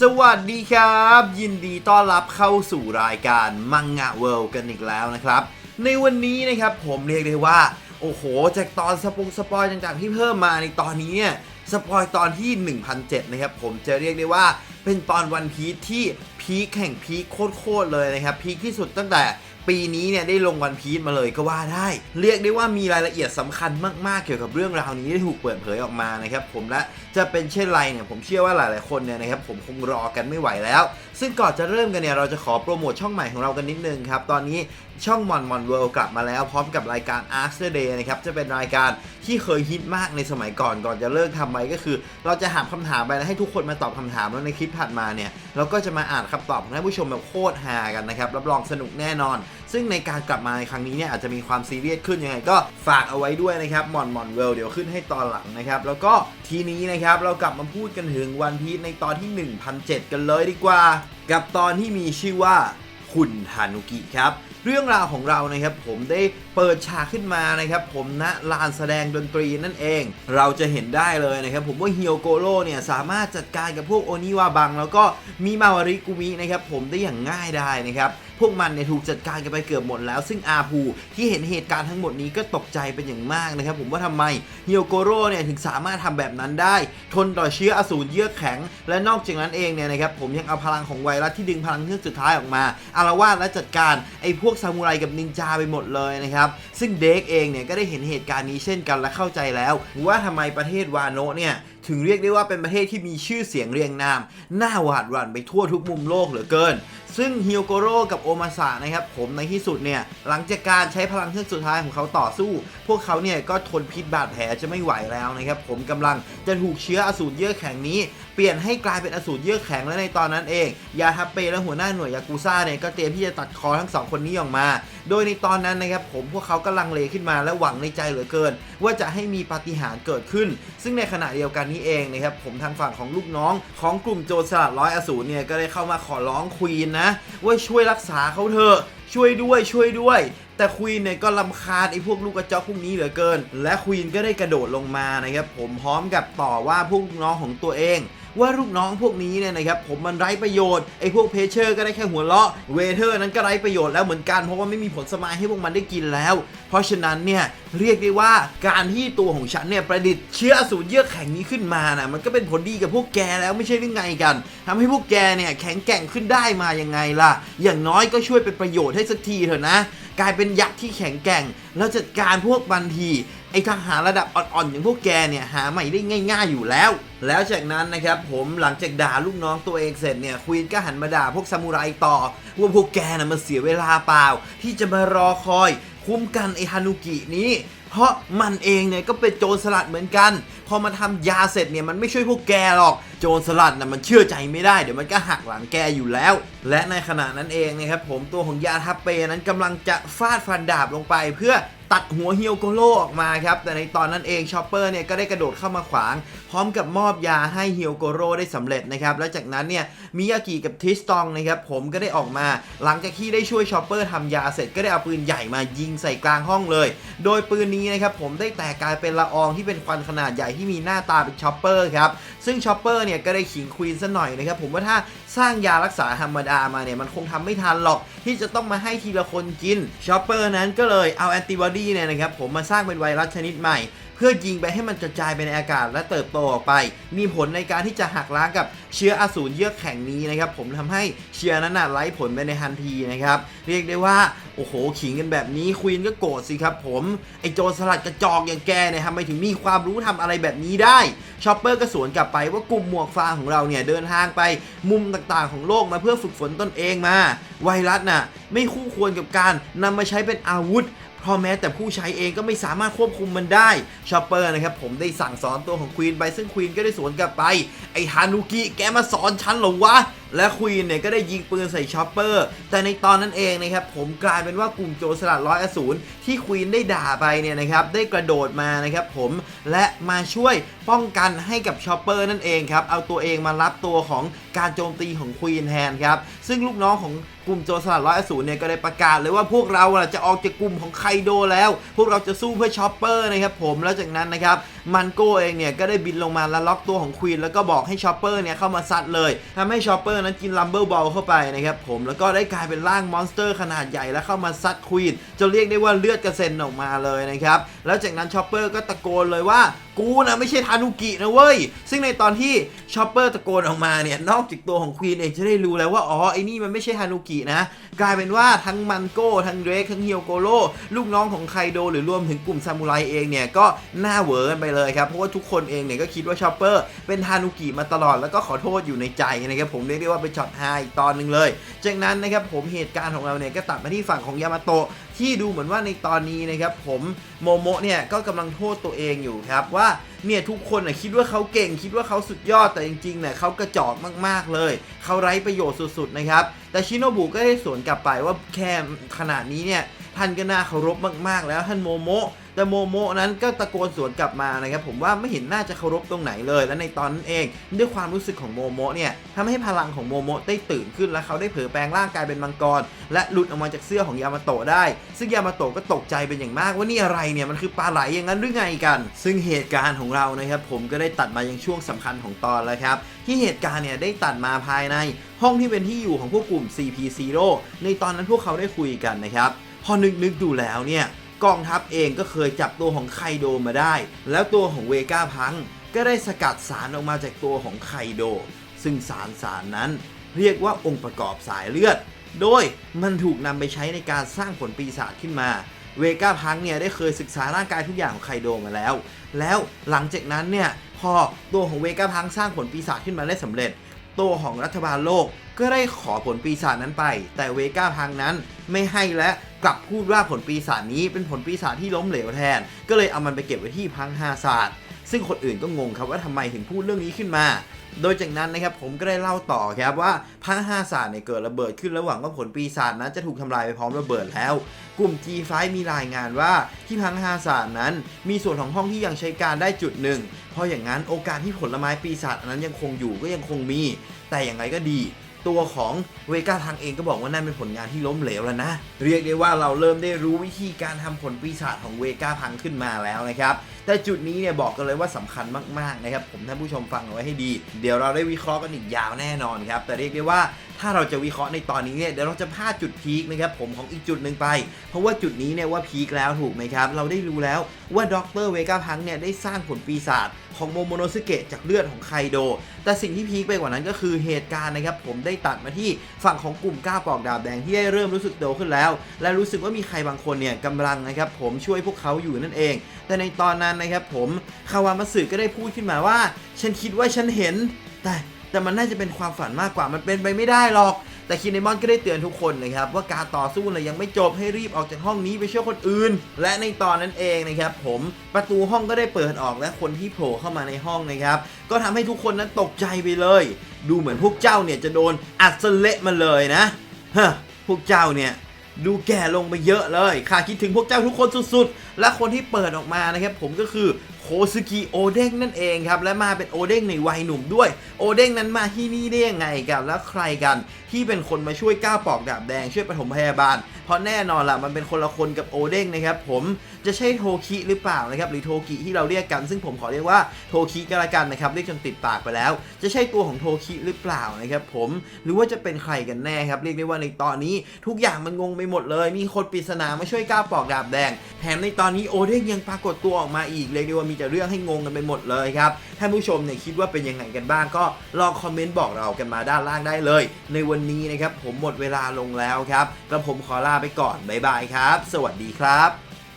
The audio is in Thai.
สวัสดีครับ ยินดีต้อนรับเข้าสู่รายการมังงะเวิลด์กันอีกแล้วนะครับ ในวันนี้นะครับผมเรียกได้ว่า โอ้โห จากตอนสปงสปอยต่างๆที่เพิ่มมาในตอนนี้เนี่ยสปอยตอนที่ 1007 นะครับผมจะเรียกได้ว่า เป็นตอนวันพีคที่พีคแห่งพีคโคตรๆเลยนะครับพีคที่สุดตั้งแต่ปีนี้เนี่ยได้ลงวันพีชมาเลยก็ว่าได้ เรียกได้ว่ามีรายละเอียดสำคัญมากๆเกี่ยวกับเรื่องราวนี้ที่ถูกเปิดเผยออกมานะครับผมและจะเป็นเช่นไรเนี่ยผมเชื่อว่าหลายๆคนเนี่ยนะครับผมคงรอกันไม่ไหวแล้ว ซึ่งก่อนจะเริ่มกันเนี่ยเราจะขอโปรโมทช่องใหม่ของเรากันนิดนึงครับ ตอนนี้ช่องมอนมอนเวิลด์กลับมาแล้ว พร้อมกับรายการ Ask the Day นะครับจะเป็นรายการที่เคยฮิตมากในสมัยก่อนก่อนจะเลิกทำไปก็คือ เราจะถามคำถามไปแล้วให้ทุกคนมาตอบคำถามแล้วในคลิปถัดมาเนี่ยเราก็จะมาอ่านคำตอบของท่านผู้ชมแบบโคตรฮากันนะครับรับรองสนุกแน่นอน ซึ่งในการกลับมาในครั้งนี้เนี่ยอาจจะมีความซีเรียสขึ้นยังไงก็ฝากเอาไว้ด้วยนะครับมอนมอนเวลเดี๋ยวขึ้นให้ตอนหลังนะครับแล้วก็ทีนี้นะครับเรากลับมาพูดกันถึงวันพีชในตอนที่ 1007 กันเลยดีกว่า กับตอนที่มีชื่อว่า คุณฮานุกิครับ เรื่องราวของเรานะครับผมได้เปิดฉากขึ้นมานะครับผมณลานแสดงดนตรีนั่นเอง เราจะเห็นได้เลยนะครับผมว่าเฮียวโกโร่เนี่ยสามารถจัดการกับพวกโอนิวาบัง แล้วก็มีมาวาริกุมินะครับผมได้อย่างง่ายได้นะครับ พวกมันเนี่ยถูกจัดการกันไปเกือบหมดแล้ว ซึ่งอาภูที่เห็นเหตุการณ์ทั้งหมดนี้ก็ตกใจเป็นอย่างมากนะครับผมว่าทำไมเฮียวโกโร่เนี่ยถึงสามารถทำแบบนั้นได้ ทนต่อเชื้ออสูรเยือกแข็ง และนอกจากนั้นเองเนี่ยนะครับผมยังเอาพลังของไวรัสที่ดึงพลังเครื่องสุดท้ายออกมาอารวาสและจัดการไอ้พวกซามูไรกับนินจาไปหมดเลยนะครับซึ่งเด็กเองเนี่ยก็ได้เห็นเหตุการณ์นี้เช่นกันและเข้าใจแล้ว ว่าทำไมประเทศวาโนะเนี่ย ถึงเรียกได้ว่าเป็นประเทศที่มีชื่อเสียงเรียงนามน่าหวาดหวั่นไปทั่วทุกมุมโลกเหลือเกิน ซึ่งฮิโยโกโร่กับโอมาสะนะครับผมในที่สุดเนี่ยหลังจากการใช้พลังเครื่องสุดท้ายของเขาต่อสู้ พวกเขาเนี่ยก็ทนพิษบาดแผลจะไม่ไหวแล้วนะครับผมกำลังจะถูกเชื้ออสูรเยือกแข็งนี้ เปลี่ยนให้กลายเป็นอสูรเยือกแข็งและในตอนนั้นเอง ยาทับเปและหัวหน้าหน่วยยากูซ่าเนี่ยก็เตรียมที่จะตัดคอทั้งสองคนนี้ออกมา โดยในตอนนั้นนะครับผมพวกเขากำลังเลขึ้นมาและหวังในใจเหลือเกิน ว่าจะให้มีปาฏิหาริย์เกิดขึ้น ซึ่งในขณะเดียวกันนี้เองนะครับผมทางฝั่งของลูกน้อง ของกลุ่มโจรสลัดร้อยอสูรเนี่ยก็ได้เข้ามาขอร้องควีนนะว่าช่วยรักษาเขาเถอะช่วยด้วยช่วยด้วย แต่ควีนเนี่ยก็ลำคาญไอ้พวกลูกกระจอกพวกนี้เหลือเกิน และควีนก็ได้กระโดดลงมานะครับผมพร้อมกับต่อว่าพวกน้องของตัวเอง ว่าลูกน้องพวกนี้เนี่ยนะครับผมมันไร้ประโยชน์ไอ้พวกเพเชอร์ก็ได้แค่หัวเราะเวเทอร์นั้นก็ไร้ประโยชน์แล้วเหมือนกันเพราะว่าไม่มีผลสมายให้พวกมันได้กินแล้ว เพราะฉะนั้นเนี่ยเรียกได้ว่าการที่ตัวของฉันเนี่ยประดิษฐ์เชื้ออสูรเยื่อแข็งนี้ขึ้นมานะมันก็เป็นผลดีกับพวกแกแล้วไม่ใช่หรือไงกันทำให้พวกแกเนี่ยแข็งแกร่งขึ้นได้มายังไงล่ะ อย่างน้อยก็ช่วยเป็นประโยชน์ให้สักทีเถอะนะ กลายเป็นยักษ์ที่แข็งแกร่ง แล้วจัดการพวกบันที ไอ้ทหารระดับอ่อนๆอย่างพวกแกเนี่ยหาใหม่ได้ง่าย ๆอยู่แล้ว แล้วจากนั้นนะครับผมหลังจากด่าลูกน้องตัวเองเสร็จเนี่ยควีนก็หันมาด่าพวกซามูไรต่อว่าพวกแกน่ะมาเสียเวลาเปล่า ที่จะมารอคอย คุ้มกันไอ้ฮานุกินี้ เพราะมันเองเนี่ยก็เป็นโจรสลัดเหมือนกันพอมาทำยาเสร็จเนี่ยมันไม่ช่วยพวกแกหรอก โจรสลัดน่ะมันเชื่อใจไม่ได้เดี๋ยวมันก็หักหลังแกอยู่แล้ว และในขณะนั้นเองนะครับผมตัวของยาทัพเปนั้นกำลังจะฟาดฟันดาบลงไป เพื่อตัดหัวเฮียวโกโรออกมาครับ แต่ในตอนนั้นเองชอปเปอร์เนี่ยก็ได้กระโดดเข้ามาขวาง พร้อมกับมอบยาให้เฮียวโกโรได้สำเร็จนะครับและจากนั้นเนี่ยมิยากิกับทิสตองนะครับผมก็ได้ออกมา หลังจากที่ได้ช่วยชอปเปอร์ทำยาเสร็จก็ได้เอาปืนใหญ่มายิงใส่กลางห้องเลย โดยปืนนี้นะครับผมได้แตกกลายเป็นละอองที่เป็นควันขนาดใหญ่ที่มีหน้าตาเป็นชอปเปอร์ครับ ซึ่งชอปเปอร์เนี่ยก็ได้ขิงควีนซะหน่อยนะครับผมว่าถ้าสร้างยารักษาธรรมดามาเนี่ยมันคงทำไม่ทันหรอกที่จะต้องมาให้ทีละคนกินชอปเปอร์นั้นก็เลยเอาแอนติบอดีเนี่ยนะครับผมมาสร้างเป็นไวรัสชนิดใหม่เพื่อยิงไปให้มันกระจายไปในอากาศและเติบโตออกไป มีผลในการที่จะหักล้างกับเชื้ออสูรเยือกแข็งนี้นะครับผมทำให้เชื้อนั้นนะไร้ผลไปในทันทีนะครับ เรียกได้ว่า โอ้โห ขิงกันแบบนี้ควีนก็โกรธสิครับผม ไอโจรสลัดกระจอกอย่างแกเนี่ยทำไมถึงมีความรู้ทำอะไรแบบนี้ได้ชอปเปอร์ก็สวนกลับไปว่ากลุ่มหมวกฟางของเราเนี่ยเดินทางไปมุมต่างๆของโลกมาเพื่อฝึกฝนตนเองมา ไวรัสน่ะไม่คู่ควรกับการนำมาใช้เป็นอาวุธเพราะแม้แต่ผู้ใช้เองก็ไม่สามารถควบคุมมันได้ชอปเปอร์นะครับผมได้สั่งสอนตัวของควีนไปซึ่งควีนก็ได้สวนกลับไป ไอฮานุกิแกมาสอนฉันเหรอวะ และควีนเนี่ยก็ได้ยิงปืนใส่ชอปเปอร์ แต่ในตอนนั้นเองนะครับผมกลายเป็นว่ากลุ่มโจรสลัดร้อยอสูรที่ควีนได้ด่าไปเนี่ยนะครับได้กระโดดมานะครับผมและมาช่วยป้องกันให้กับชอปเปอร์นั่นเองครับเอาตัวเองมารับตัวของการโจมตีของควีนแทนครับซึ่งลูกน้องของกลุ่มโจรสลัดร้อยอสูรเนี่ยก็ได้ประกาศเลยว่าพวกเราจะออกจากกลุ่มของไคโดแล้ว พวกเราจะสู้เพื่อชอปเปอร์นะครับผมแล้วจากนั้นนะครับมันโก้เองเนี่ยก็ได้บินลงมาแล้วล็อกตัวของควีนแล้วก็บอกให้ชอปเปอร์เนี่ยเข้ามาซัดเลยทำให้ชอปเปอร์นั้นกินลัมเบอร์บอลเข้าไปนะครับผมแล้วก็ได้กลายเป็นร่างมอนสเตอร์ขนาดใหญ่แล้วเข้ามาซัดควีนจนเรียกได้ว่าเลือดกระเซ็นออกมาเลยนะครับแล้วจากนั้นชอปเปอร์ก็ตะโกนเลยว่ากูนะไม่ใช่ทานุกินะเว้ย ซึ่งในตอนที่ชอปเปอร์ตะโกนออกมาเนี่ย นอกจากตัวของควีนเองจะได้รู้แล้วว่า อ๋อ ไอ้นี่มันไม่ใช่ฮานุกินะ กลายเป็นว่าทั้งมันโก้ ทั้งเดรกทั้งเฮียวโกโร่ลูกน้องของไคโดหรือรวมถึงกลุ่มซามูไรเองเนี่ย ก็หน้าเวอกันไปเลยครับ เพราะว่าทุกคนเองเนี่ยก็คิดว่าชอปเปอร์เป็นฮานุกิมาตลอดแล้วก็ขอโทษอยู่ในใจนะครับผมเรียกได้ว่าเป็นช็อตไฮอีกตอนหนึ่งเลย จากนั้นนะครับผมเหตุการณ์ของเราเนี่ยก็ตัดมาที่ฝั่งของยามาโตะที่ดูเหมือนว่าในตอนนี้นะครับผมโมโมะเนี่ยก็กำลังโทษตัวเองอยู่ครับว่าเนี่ยทุกคนน่ะคิดว่าเขาเก่ง คิดว่าเขาสุดยอดแต่จริงๆเนี่ยเขากระจอกมากๆเลย เขาไร้ประโยชน์สุดๆนะครับแต่ชิโนบุก็ได้สวนกลับไปว่าแค่ขนาดนี้เนี่ย ท่านก็น่าเคารพมากๆ แล้วท่านโมโมะแต่โมโมะนั้นก็ตะโกนสวนกลับมานะครับผมว่าไม่เห็นน่าจะเคารพตรงไหนเลย และในตอนนั้นเอง ด้วยความรู้สึกของโมโมะเนี่ยทำให้พลังของโมโมะได้ตื่นขึ้นและเขาได้เผลอแปลงร่างกายเป็นมังกร และหลุดออกมาจากเสื้อของยามาโตะได้ ซึ่งยามาโตะก็ตกใจเป็นอย่างมากว่านี่อะไรเนี่ยมันคือปลาไหลอย่างนั้นหรือไงกัน ซึ่งเหตุการณ์ของเรานะครับผมก็ได้ตัดมายังช่วงสำคัญของตอนแล้วครับที่เหตุการณ์เนี่ยได้ตัดมาภายใน ห้องที่เป็นที่อยู่ของพวกกลุ่ม CP0 ในตอนนั้นพวกเขาได้คุยกันนะครับ พอนึกนึกดูแล้วเนี่ยกองทัพเองก็เคยจับตัวของไคโดมาได้ แล้วตัวของเวก้าพังก็ได้สกัดสารออกมาจากตัวของไคโด ซึ่งสารสารนั้นเรียกว่าองค์ประกอบสายเลือด โดยมันถูกนำไปใช้ในการสร้างผลปีศาจขึ้นมา เวก้าพังเนี่ยได้เคยศึกษาร่างกายทุกอย่างของไคโดมาแล้ว แล้วหลังจากนั้นเนี่ยพอตัวของเวก้าพังสร้างผลปีศาจขึ้นมาได้สำเร็จ ตัวของรัฐบาลโลกก็ได้ขอผลปีศาจนั้นไป แต่เวก้าพังนั้นไม่ให้และกลับพูดว่าผลปีศาจนี้เป็นผลปีศาจที่ล้มเหลวแทน ก็เลยเอามันไปเก็บไว้ที่พังฮาศาสตร์ซึ่งคนอื่นก็งงครับว่าทำไมถึงพูดเรื่องนี้ขึ้นมา โดยจากนั้นนะครับผมก็ได้เล่าต่อครับว่าพังห้าศาสตร์เนี่ยเกิดระเบิดขึ้นระหว่างว่าผลปีศาจนั้นจะถูกทำลายไปพร้อมระเบิดแล้ว กลุ่ม G5 มีรายงานว่าที่พังห้าศาสตร์นั้น มีส่วนของห้องที่ยังใช้การได้จุดหนึ่งเพราะอย่างนั้นโอกาสที่ผลไม้ปีศาจนั้นยังคงอยู่ก็ยังคงมี แต่อย่างไรก็ดี ตัวของเวก้าทางเองก็บอกว่านั่นเป็นผลงานที่ล้มเหลวแล้วนะ เรียกได้ว่าเราเริ่มได้รู้วิธีการทำผลปีศาจของเวก้าพังขึ้นมาแล้วนะครับ แต่จุดนี้เนี่ยบอกกันเลยว่าสำคัญมากๆนะครับผมท่านผู้ชมฟังเอาไว้ให้ดี เดี๋ยวเราได้วิเคราะห์กันอีกยาวแน่นอนครับ แต่เรียกได้ว่า ถ้าเราจะวิเคราะห์ในตอนนี้เนี่ยเดี๋ยวเราจะพลาดจุดพีคนะครับผมของอีกจุดหนึ่งไป เพราะว่าจุดนี้เนี่ยว่าพีคแล้วถูกไหมครับ เราได้รู้แล้วว่าด็อกเตอร์เวก้าพังเนี่ยได้สร้างผลปีศาจของโมโมโนสเกะจากเลือดของไคโด แต่สิ่งที่พีคไปกว่านั้นก็คือเหตุการณ์นะครับผมได้ตัดมาที่ฝั่งของกลุ่มก้าวปอกดาบแดงที่ได้เริ่มรู้สึกโตขึ้นแล้ว และรู้สึกว่ามีใครบางคนเนี่ยกำลังนะครับผมช่วยพวกเขาอยู่นั่นเอง แต่ในตอนนั้นนะครับผมคาวามาสึก็ได้พูดขึ้นมาว่า ฉันคิดว่าฉันเห็น แต่ แต่มันน่าจะเป็นความฝันมากกว่ามันเป็นไปไม่ได้หรอก แต่คินเนมอนก็ได้เตือนทุกคนนะครับว่าการต่อสู้เนี่ยยังไม่จบให้รีบออกจากห้องนี้ไปช่วยคนอื่น และในตอนนั้นเองนะครับผมประตูห้องก็ได้เปิดออกและคนที่โผล่เข้ามาในห้องนะครับก็ทำให้ทุกคนนั้นตกใจไปเลย ดูเหมือนพวกเจ้าเนี่ยจะโดนอัดสเละมาเลยนะฮะพวกเจ้าเนี่ยดูแก่ลงไปเยอะเลยข้าคิดถึงพวกเจ้าทุกคนสุดๆ และคนที่เปิดออกมานะครับผมก็คือ โคซึกิโอเด้งนั่นเองครับ และมาเป็นโอเด้งในวัยหนุ่มด้วย โอเด้งนั้นมาที่นี่ได้ยังไงกันแล้วใครกันที่เป็นคนมาช่วยก้าวปอกดาบแดงช่วยปฐมพยาบาลเพราะแน่นอนล่ะมันเป็นคนละคนกับโอเด้งนะครับผมจะใช่โทคิหรือเปล่านะครับหรือโทกิที่เราเรียกกัน ซึ่งผมขอเรียกว่าโทคิก็แล้วกันนะครับเรียกจนติดปากไปแล้ว จะใช่ตัวของโทคิหรือเปล่านะครับผมหรือว่าจะเป็นใครกันแน่ครับเรียกได้ว่าในตอนนี้ทุกอย่างมันงงไปหมดเลย มีคนปริศนามาช่วยก้าวปอกดาบแดง แถมในตอนนี้โอเด้งยังปรากฏตัวออกมาอีกเรียกได้ว่ามีแต่เรื่องให้งงกันไปหมดเลยครับท่านผู้ชมเนี่ยคิดว่าเป็นยังไงกันบ้างก็ลองคอมเมนต์บอกเรากันมาด้านล่างได้เลย ในวันนี้นะครับผมหมดเวลาลงแล้วครับแล้วผมขอลาไปก่อน บ๊ายบายครับ สวัสดีครับ